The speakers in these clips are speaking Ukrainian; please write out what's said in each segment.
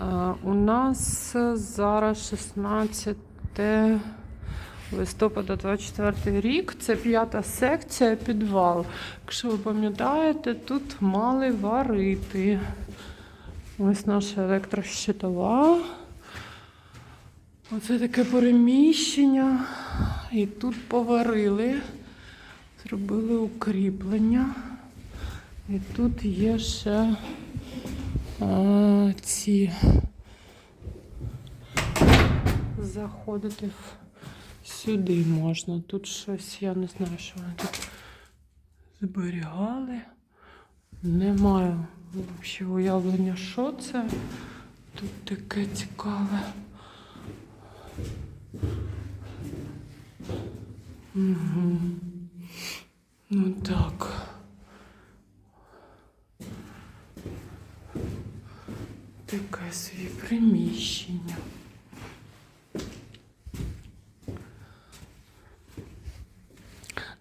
Е, У нас зараз 16 листопада 24 рік. Це п'ята секція підвал. Якщо ви пам'ятаєте, тут мали варити. Ось наша електрощитова. Оце таке переміщення. І тут поварили, зробили укріплення. І тут є ще ці заходити сюди можна. Тут щось, я не знаю, що вони тут зберігали. Не маю взагалі уявлення, що це. Тут таке цікаве. Угу. Ну так. Таке собі приміщення.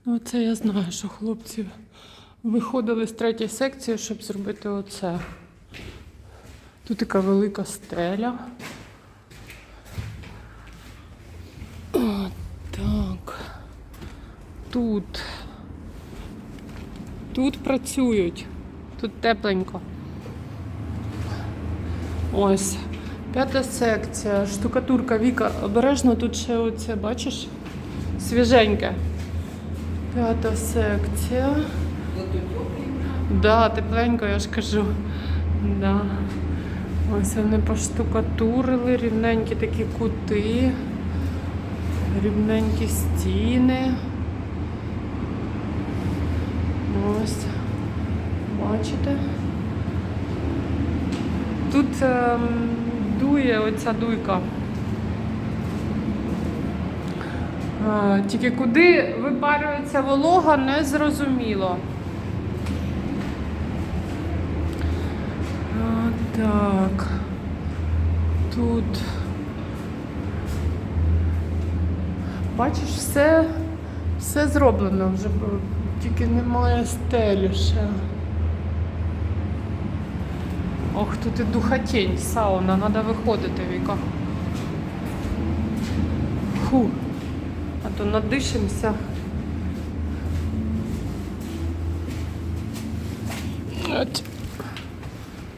Ну, це я знаю, що хлопці виходили з третьої секції, щоб зробити оце. Тут така велика стеля. О, так. Тут. Тут працюють. Тут тепленько. Ось. П'ята секція. Штукатурка Віка. Обережно тут ще оце, бачиш? Свіженьке. П'ята секція. Да, тепленько, я ж кажу. Да. Ось вони поштукатурили, рівненькі такі кути, рівненькі стіни. Ось. Бачите? Тут ем, дує оця дуйка. А, тільки куди випарюється волога, не зрозуміло. А, так. Тут. Бачиш, все, все зроблено вже, тільки немає стелі ще. Ох, тут і духотень, сауна, треба виходити, Віка. Фу. А то надишимося.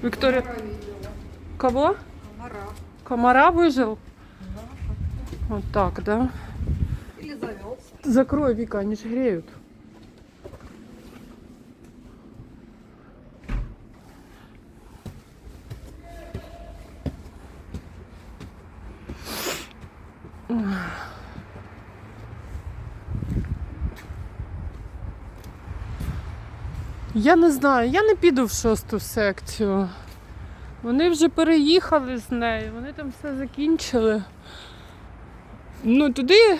Виктория, кого? Комара. Комара выжил? Вот так, да? Или завелся. Закрой, Вика, они же греют. Я не знаю, я не піду в шосту секцію. Вони вже переїхали з нею, вони там все закінчили. Ну, туди